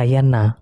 Sky అన్న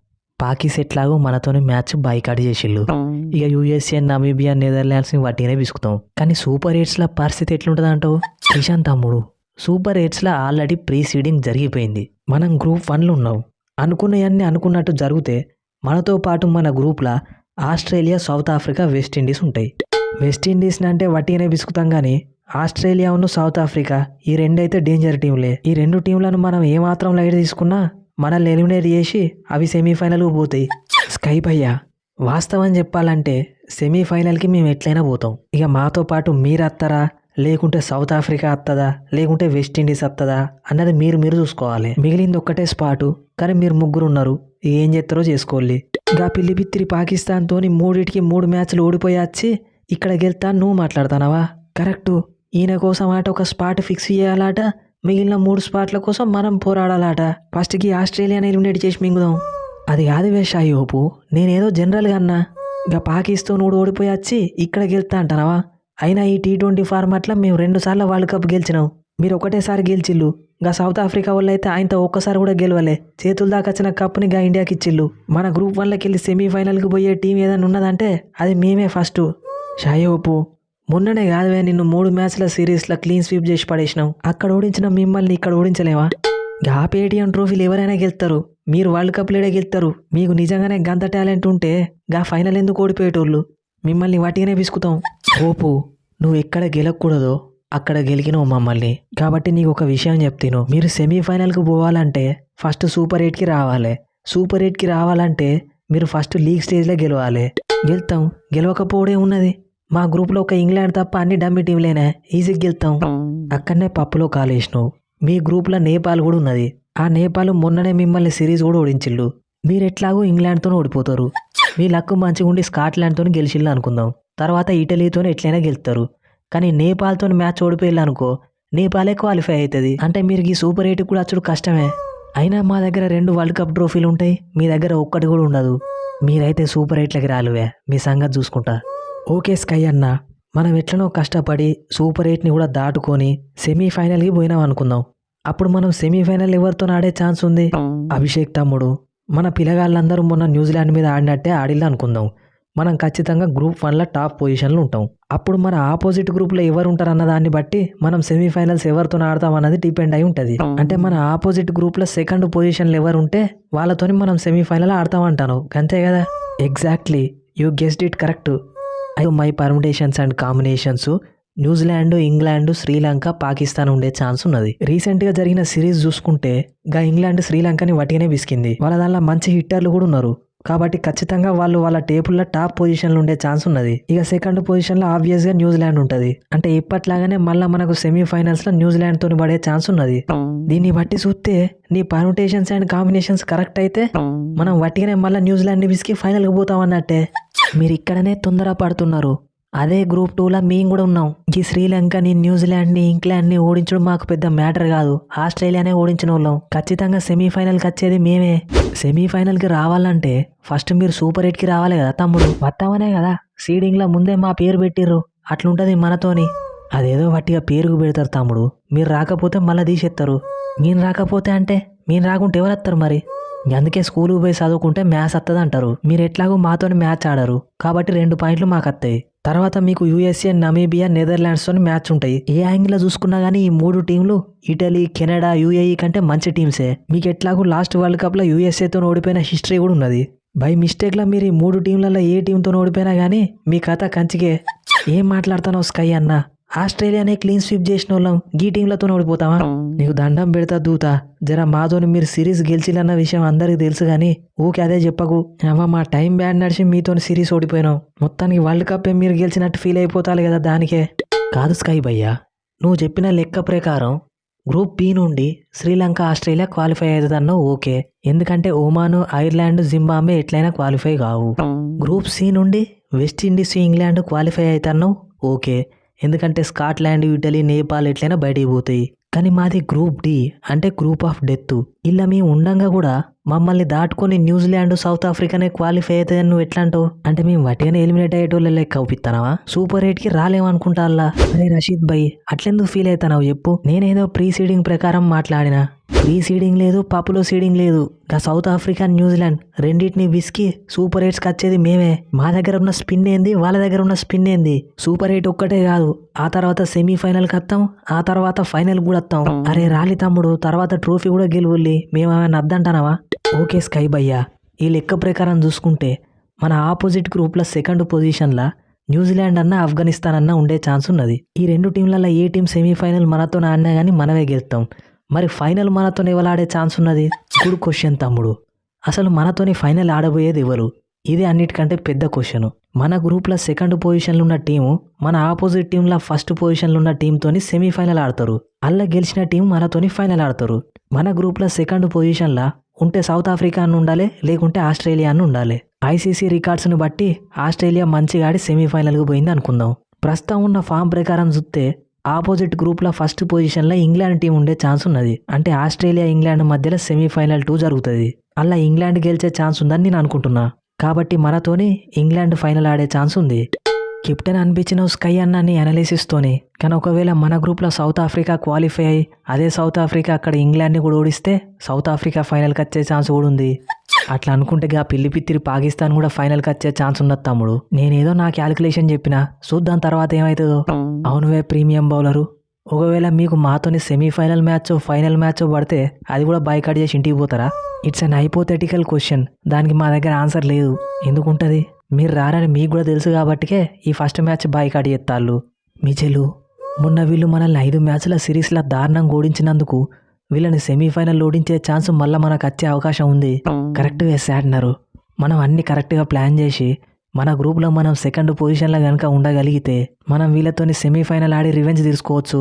పాకిస్ ఎట్లాగో మనతోని మ్యాచ్ బైకాట్ చేసిళ్ళు. ఇక యూఎస్ఏ నమీబియా నెదర్లాండ్స్ని వట్టినే విసుకుతాం. కానీ సూపర్ ఎయిట్స్ల పరిస్థితి ఎట్లుంటుంది అంటావు? కిషాన్ తమ్ముడు సూపర్ ఎయిట్స్లో ఆల్రెడీ ప్రీ సీడింగ్ జరిగిపోయింది. మనం గ్రూప్ వన్లో ఉన్నాం. అనుకున్నవన్నీ అనుకున్నట్టు జరిగితే మనతో పాటు మన గ్రూప్లో ఆస్ట్రేలియా సౌత్ ఆఫ్రికా వెస్టిండీస్ ఉంటాయి. వెస్టిండీస్ని అంటే వట్టిగానే విసుకుతాం కానీ ఆస్ట్రేలియా ఉన్న సౌత్ ఆఫ్రికా ఈ రెండైతే డేంజర్ టీంలే ఈ రెండు టీంలను మనం ఏమాత్రం లైట్ తీసుకున్నా మనల్ని ఎలిమినేట్ చేసి అవి సెమీఫైనల్కు పోతాయి. స్కైప్ అయ్యా వాస్తవం చెప్పాలంటే సెమీఫైనల్కి మేము ఎట్లయినా పోతాం. ఇక మాతో పాటు మీరు వస్తారా లేకుంటే సౌత్ ఆఫ్రికా వస్తుందా లేకుంటే వెస్టిండీస్ వస్తుందా అన్నది మీరు మీరు చూసుకోవాలి. మిగిలింది ఒక్కటే స్పాటు కానీ మీరు ముగ్గురు ఉన్నారు. ఏం చేస్తారో చేసుకోవాలి. గా పిల్లిపిత్తిరి పాకిస్తాన్తో పాకిస్తాన్తోని మూడిటికి మూడు మ్యాచ్లు ఓడిపోయి వచ్చి ఇక్కడ గెలుతా నువ్వు మాట్లాడతానవా కరెక్టు. ఈయన కోసం ఆట ఒక స్పాట్ ఫిక్స్ చేయాలట. మిగిలిన మూడు స్పాట్ల కోసం మనం పోరాడాలట. ఫస్ట్కి ఆస్ట్రేలియాని ఎలిమినేట్ చేసి మింగుదాం. అది కాదు వేషాయి ఓపు నేనేదో జనరల్గా అన్నా. ఇక పాకిస్తాన్ కూడా ఓడిపోయి వచ్చి ఇక్కడ గెలుతా అంటారావా అయినా ఈ టీ ట్వంటీ ఫార్మాట్లో మేము రెండుసార్లు వరల్డ్ కప్ గెలిచినాం. మీరు ఒకటేసారి గెలిచిల్లు. గా సౌత్ ఆఫ్రికా వాళ్ళు అయితే ఆయనతో ఒక్కసారి కూడా గెలవలే. చేతుల దాకా వచ్చిన కప్ని గా ఇండియాకి ఇచ్చిల్లు. మన గ్రూప్ వన్లోకి వెళ్ళి సెమీఫైనల్కి పోయే టీం ఏదైనా ఉన్నదంటే అది మేమే ఫస్ట్ షాయోపు ఓపు మొన్ననే కాదువే నిన్ను మూడు మ్యాచ్ల సిరీస్లో క్లీన్ స్వీప్ చేసి పడేసినాం అక్కడ ఓడించిన మిమ్మల్ని ఇక్కడ ఓడించలేవా? గా పేటిఎం ట్రోఫీలు ఎవరైనా గెలుస్తారు. మీరు వరల్డ్ కప్ లేడే గెలుస్తారు. మీకు నిజంగానే గంత టాలెంట్ ఉంటే గా ఫైనల్ ఎందుకు ఓడిపోయేటోళ్ళు? మిమ్మల్ని వాటిగానే పిసుకుతాం. ఓపు నువ్వు ఎక్కడ గెలకూడదో అక్కడ గెలికినావు మమ్మల్ని. కాబట్టి నీకు ఒక విషయం చెప్తాను. మీరు సెమీఫైనల్కి పోవాలంటే ఫస్ట్ సూపర్ ఎయిట్కి రావాలి. సూపర్ ఎయిట్కి రావాలంటే మీరు ఫస్ట్ లీగ్ స్టేజ్లో గెలవాలి. గెలుతాం. గెలవకపోవడే ఉన్నది. మా గ్రూప్లో ఒక ఇంగ్లాండ్ తప్ప అన్ని డమ్మి టీంలేనే. ఈజీగా గెలుతాం. అక్కడనే పప్పులో కాలేసినావు. మీ గ్రూప్లో నేపాల్ కూడా ఉన్నది. ఆ నేపాల్ మొన్ననే మిమ్మల్ని సిరీస్ కూడా ఓడించిల్లు మీరు ఎట్లాగో ఇంగ్లాండ్తో ఓడిపోతారు. మీ లక్ మంచిగా ఉండి స్కాట్లాండ్తో గెలిచిల్లు అనుకుందాం. తర్వాత ఇటలీతో ఎట్లయినా గెలుస్తారు కానీ నేపాల్తో మ్యాచ్ ఓడిపోయిల్లు అనుకో నేపాలే క్వాలిఫై అవుతుంది అంటే మీరు ఈ సూపర్ ఎయిట్ కూడా అచ్చుడు కష్టమే. అయినా మా దగ్గర రెండు వరల్డ్ కప్ ట్రోఫీలు ఉంటాయి మీ దగ్గర ఒక్కటి కూడా ఉండదు. మీరైతే సూపర్ ఎయిట్లకి రాలువే. మీ సంగతి చూసుకుంటా. ఓకే స్కై అన్న మనం ఎట్లనో కష్టపడి సూపర్ ఎయిట్ని కూడా దాటుకొని సెమీఫైనల్కి పోయినాం అనుకుందాం. అప్పుడు మనం సెమీఫైనల్ ఎవరితో ఆడే ఛాన్స్ ఉంది? అభిషేక్ తమ్ముడు మన పిల్లగాళ్ళందరూ మొన్న న్యూజిలాండ్ మీద ఆడినట్టే ఆడిల్లా అనుకుందాం. మనం ఖచ్చితంగా గ్రూప్ వన్లో టాప్ పొజిషన్లో ఉంటాం. అప్పుడు మన ఆపోజిట్ గ్రూప్లో ఎవరు ఉంటారు అన్న దాన్ని బట్టి మనం సెమీఫైనల్స్ ఎవరితో ఆడతాం అన్నది డిపెండ్ అయి ఉంటుంది. అంటే మన ఆపోజిట్ గ్రూప్లో సెకండ్ పొజిషన్లో ఎవరు ఉంటే వాళ్ళతోని మనం సెమీఫైనల్ ఆడతాం అంటాను. అంతే కదా? Exactly you guessed it correct. అయ్యో my permutations and combinations New Zealand England Sri Lanka Pakistan ఉండే ఛాన్స్ ఉన్నది. రీసెంట్గా జరిగిన సిరీస్ చూసుకుంటే గా ఇంగ్లాండ్ శ్రీలంకని వటిగానే విసికింది వాళ్ళ దానిలో మంచి హిట్టర్లు కూడా ఉన్నారు. కాబట్టి ఖచ్చితంగా వాళ్ళు వాళ్ళ టేబుల్లో టాప్ పొజిషన్లో ఉండే ఛాన్స్ ఉన్నది. ఇక సెకండ్ పొజిషన్లో ఆబ్వియస్గా న్యూజిలాండ్ ఉంటది. అంటే ఇప్పట్లాగానే మళ్ళీ మనకు సెమీఫైనల్స్లో న్యూజిలాండ్ తోని పడే ఛాన్స్ ఉన్నది. దీన్ని బట్టి చూస్తే నీ పర్మిటేషన్స్ అండ్ కాంబినేషన్స్ కరెక్ట్ అయితే మనం వట్టిగానే మళ్ళీ న్యూజిలాండ్ని విసికి ఫైనల్కి పోతాం అన్నట్టే. మీరు ఇక్కడనే తొందర పడుతున్నారు. అదే గ్రూప్ టూలో మేము కూడా ఉన్నాం. ఈ శ్రీలంకని న్యూజిలాండ్ని ఇంగ్లాండ్ని ఓడించడం మాకు పెద్ద మ్యాటర్ కాదు. ఆస్ట్రేలియానే ఓడించిన వాళ్ళం ఖచ్చితంగా సెమీఫైనల్కి వచ్చేది మేమే. సెమీఫైనల్కి రావాలంటే ఫస్ట్ మీరు సూపర్ ఎయిట్కి రావాలి కదా తమ్ముడు? వస్తామనే కదా. సీడింగ్లో ముందే మా పేరు పెట్టిర్రు. అట్లుంటుంది మనతోని. అదేదో వట్టిగా పేరుకు పెడతారు తమ్ముడు. మీరు రాకపోతే మళ్ళీ తీసేస్తారు నేను రాకపోతే అంటే? మీరు రాకుంటే ఎవరు వస్తారు మరి? అందుకే స్కూల్కి పోయి చదువుకుంటే మ్యాథ్స్ వస్తుంది అంటారు మీరు ఎట్లాగో మాతోని మ్యాచ్ ఆడరు. కాబట్టి రెండు పాయింట్లు మాకు వస్తాయి తర్వాత మీకు యూఎస్ఏ నమీబియా నెదర్లాండ్స్తో మ్యాచ్ ఉంటాయి. ఏ యాంగిల్లో చూసుకున్నా కానీ ఈ మూడు టీంలు ఇటలీ కెనడా యూఏఈ కంటే మంచి టీమ్సే. మీకు ఎట్లాగో లాస్ట్ వరల్డ్ కప్లో యూఎస్ఏతో ఓడిపోయిన హిస్టరీ కూడా ఉన్నది. బై మిస్టేక్లో మీరు ఈ మూడు టీంలలో ఏ టీంతో ఓడిపోయినా కానీ మీ కథ కంచికే. ఏం మాట్లాడుతానో స్కై అన్న? ఆస్ట్రేలియానే క్లీన్ స్వీప్ చేసిన వాళ్ళం గీ టీంలతో ఓడిపోతావా? నీకు దండం పెడతా దూత. జర మాతోని మీరు సిరీస్ గెలిచిలన్న విషయం అందరికి తెలుసు కానీ ఊకే అదే చెప్పకు. అవ్వ మా టైం బ్యాడ్ నడిచి మీతో సిరీస్ ఓడిపోయినాం. మొత్తానికి వరల్డ్ కప్ మీరు గెలిచినట్టు ఫీల్ అయిపోతారు కదా దానికే. కాదు స్కై భయ్యా నువ్వు చెప్పిన లెక్క ప్రకారం గ్రూప్ బి నుండి శ్రీలంక ఆస్ట్రేలియా క్వాలిఫై అవుతుందన్నావు ఓకే. ఎందుకంటే ఒమాను ఐర్లాండ్ జింబాబే ఎట్లయినా క్వాలిఫై కావు. గ్రూప్ సి నుండి వెస్టిండీస్ ఇంగ్లాండ్ క్వాలిఫై అవుతాను ఓకే. ఎందుకంటే స్కాట్లాండ్ ఇటలీ నేపాల్ ఎట్లయినా బయటికి పోతాయి. కానీ మాది గ్రూప్ డి అంటే గ్రూప్ ఆఫ్ డెత్. ఇలా మేము ఉండంగా కూడా మమ్మల్ని దాటుకొని న్యూజిలాండ్ సౌత్ ఆఫ్రికానే క్వాలిఫై అవుతుందని నువ్వు ఎట్లా అంటావు? అంటే మేము వట్టిగానే ఎలిమినేట్ అయ్యేటోళ్ళు లెక్క అవుపిస్తానవా సూపర్ ఎయిట్కి రాలేమనుకుంటా అల్లా అరే రషీద్ భాయ్ అట్లెందుకు ఫీల్ అవుతానవు చెప్పు. నేనేదో ప్రీ సీడింగ్ ప్రకారం మాట్లాడినా. ప్రీ సీడింగ్ లేదు పప్పులో సీడింగ్ లేదు. గా సౌత్ ఆఫ్రికా న్యూజిలాండ్ రెండింటిని విసికి సూపర్ ఎయిట్స్కి వచ్చేది మేమే. మా దగ్గర ఉన్న స్పిన్ ఏంది? వాళ్ళ దగ్గర ఉన్న స్పిన్ ఏంది? సూపర్ ఎయిట్ ఒక్కటే కాదు. ఆ తర్వాత సెమీఫైనల్కి వస్తాం ఆ తర్వాత ఫైనల్ కూడా వస్తాం అరే రాలి తమ్ముడు తర్వాత ట్రోఫీ కూడా గెలువుల్లి మేమేమైనా అద్దంటానవా ఓకే స్కై భయ్యా. ఈ లెక్క ప్రకారం చూసుకుంటే మన ఆపోజిట్ గ్రూప్ల సెకండ్ పొజిషన్లా న్యూజిలాండ్ అన్న ఆఫ్ఘనిస్తాన్ అన్న ఉండే ఛాన్స్ ఉన్నది ఈ రెండు టీంలలో ఏ టీం సెమీఫైనల్ మనతో ఆడినా కానీ మనమే గెలుస్తాం. మరి ఫైనల్ మనతో ఎవరు ఆడే ఛాన్స్ ఉన్నది గుడ్ క్వశ్చన్ తమ్ముడు. అసలు మనతోని ఫైనల్ ఆడబోయేది ఎవరు? ఇది అన్నిటికంటే పెద్ద క్వశ్చన్. మన గ్రూప్లో సెకండ్ పొజిషన్లో ఉన్న టీము మన ఆపోజిట్ టీంలో ఫస్ట్ పొజిషన్లో ఉన్న టీంతోని సెమీఫైనల్ ఆడతారు. అలా గెలిచిన టీం మనతోని ఫైనల్ ఆడతారు. మన గ్రూప్లో సెకండ్ పొజిషన్లో ఉంటే సౌత్ ఆఫ్రికా అని ఉండాలి లేకుంటే ఆస్ట్రేలియా అని ఉండాలి. ఐసీసీ రికార్డ్స్ని బట్టి ఆస్ట్రేలియా మంచిగా ఆడి సెమీఫైనల్కి పోయింది అనుకుందాం. ప్రస్తుతం ఉన్న ఫామ్ ప్రకారం చూస్తే ఆపోజిట్ గ్రూప్లో ఫస్ట్ పొజిషన్లో ఇంగ్లాండ్ టీం ఉండే ఛాన్స్ ఉన్నది. అంటే ఆస్ట్రేలియా ఇంగ్లాండ్ మధ్యలో సెమీఫైనల్ టూ జరుగుతుంది. అలా ఇంగ్లాండ్ గెలిచే ఛాన్స్ ఉందని నేను అనుకుంటున్నా. కాబట్టి మనతోని ఇంగ్లాండ్ ఫైనల్ ఆడే ఛాన్స్ ఉంది. కెప్టెన్ అనిపించిన స్కై అన్నాన్ని అనాలిసిస్తోనే కానీ ఒకవేళ మన గ్రూప్లో సౌత్ ఆఫ్రికా క్వాలిఫై అయ్యి అదే సౌత్ ఆఫ్రికా అక్కడ ఇంగ్లాండ్ని కూడా ఓడిస్తే సౌత్ ఆఫ్రికా ఫైనల్కి వచ్చే ఛాన్స్ కూడా ఉంది. అట్లా అనుకుంటే గా పిల్లి పిత్తిరి పాకిస్తాన్ కూడా ఫైనల్కి వచ్చే ఛాన్స్ ఉన్నది తమ్ముడు. నేనేదో నా క్యాలిక్యులేషన్ చెప్పిన. చూద్దాం తర్వాత ఏమవుతుందో అవునువే ప్రీమియం బౌలరు ఒకవేళ మీకు మాతోని సెమీఫైనల్ మ్యాచ్ ఫైనల్ మ్యాచ్ పడితే అది కూడా బైకాట్ చేసి ఇంటికి పోతారా? ఇట్స్ అన్ హైపోథెటికల్ క్వశ్చన్ దానికి మా దగ్గర ఆన్సర్ లేదు. ఎందుకుంటుంది? మీరు రారని మీకు కూడా తెలుసు కాబట్టికే ఈ ఫస్ట్ మ్యాచ్ బాయ్కాట్ చేస్తాళ్ళు మిచెలు మొన్న వీళ్ళు మనల్ని ఐదు మ్యాచ్ల సిరీస్లో దారుణంగా ఓడించినందుకు వీళ్ళని సెమీఫైనల్ ఓడించే ఛాన్స్ మళ్ళీ మనకు వచ్చే అవకాశం ఉంది. కరెక్ట్గా వేసాడినారు మనం అన్ని కరెక్ట్గా ప్లాన్ చేసి మన గ్రూప్లో మనం సెకండ్ పొజిషన్లో కనుక ఉండగలిగితే మనం వీళ్ళతోని సెమీఫైనల్ ఆడి రివెంజ్ తీసుకోవచ్చు.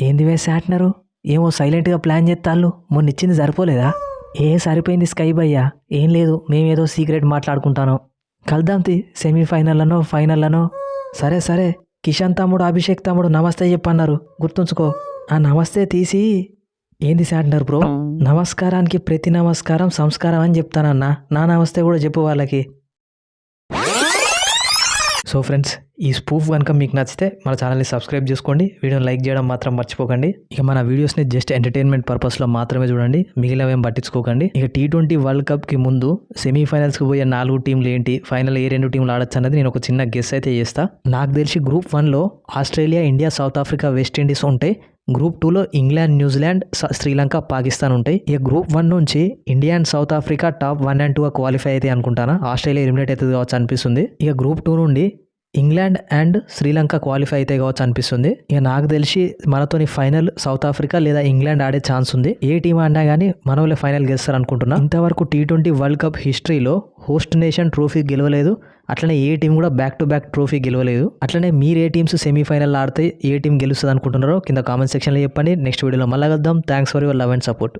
ఏంది వేసాటినారు ఏమో సైలెంట్గా ప్లాన్ చేస్తాళ్ళు మొన్న ఇచ్చింది సరిపోలేదా? ఏ సరిపోయింది స్కై భయ్యా? ఏం లేదు మేమేదో సీక్రెట్ మాట్లాడుకుంటాను. కలుద్దాం సెమీఫైనల్లోనో ఫైనల్లోనో. సరే సరే కిషన్ తమ్ముడు అభిషేక్ తమ్ముడు నమస్తే చెప్పన్నారు. గుర్తుంచుకో. ఆ నమస్తే తీసి ఏంది సాంటున్నారు బ్రో? నమస్కారానికి ప్రతి నమస్కారం సంస్కారం అని చెప్తానన్నా. నా నమస్తే కూడా చెప్పు వాళ్ళకి. సో ఫ్రెండ్స్ ఈ స్పూఫ్ కనుక మీకు నచ్చితే మన ఛానల్ని సబ్స్క్రైబ్ చేసుకోండి. వీడియోని లైక్ చేయడం మాత్రం మర్చిపోకండి. ఇక మన వీడియోస్ని జస్ట్ ఎంటర్టైన్మెంట్ పర్పస్లో మాత్రమే చూడండి. మిగిలినవేం పట్టించుకోకండి. ఇక టీ ట్వంటీ వరల్డ్ కప్కి ముందు సెమీఫైనల్స్కి పోయే నాలుగు టీంలు ఏంటి? ఫైనల్ ఏ రెండు టీంలు ఆడొచ్చు అన్నది నేను ఒక చిన్న గెస్ అయితే చేస్తా. నాకు తెలిసి గ్రూప్ వన్లో Australia India South Africa West Indies ఉంటాయి గ్రూప్ టూలో ఇంగ్లాండ్ న్యూజిలాండ్ స- శ్రీలంక పాకిస్తాన్ ఉంటాయి. ఇక గ్రూప్ వన్ నుంచి India and South Africa top one and two qualify అయితే అనుకుంటానా? ఆస్ట్రేలియా ఎలిమినేట్ అవుతుంది కావచ్చు అనిపిస్తుంది. ఇక గ్రూప్ టూ నుండి ఇంగ్లాండ్ అండ్ శ్రీలంక క్వాలిఫై అయితే కావచ్చు అనిపిస్తుంది. ఇక నాకు తెలిసి మనతోని ఫైనల్ సౌత్ ఆఫ్రికా లేదా ఇంగ్లాండ్ ఆడే ఛాన్స్ ఉంది. ఏ టీం ఆడినా కానీ మన ఫైనల్ గెలుస్తారు అనుకుంటున్నా. ఇంతవరకు టీ ట్వంటీ వరల్డ్ కప్ హిస్టరీలో హోస్ట్ నేషన్ ట్రోఫీ గెలవలేదు. అట్లనే ఏ టీం కూడా బ్యాక్ టు బ్యాక్ ట్రోఫీ గెలవలేదు. అట్లనే మీరు ఏ టీమ్స్ సెమీఫైనల్ ఆడితే ఏ టీం గెలుస్తుంది అనుకుంటున్నారో కింద కామెంట్ సెక్షన్లో చెప్పండి. నెక్స్ట్ వీడియోలో మళ్ళీ కలుద్దాం. Thanks for your love and support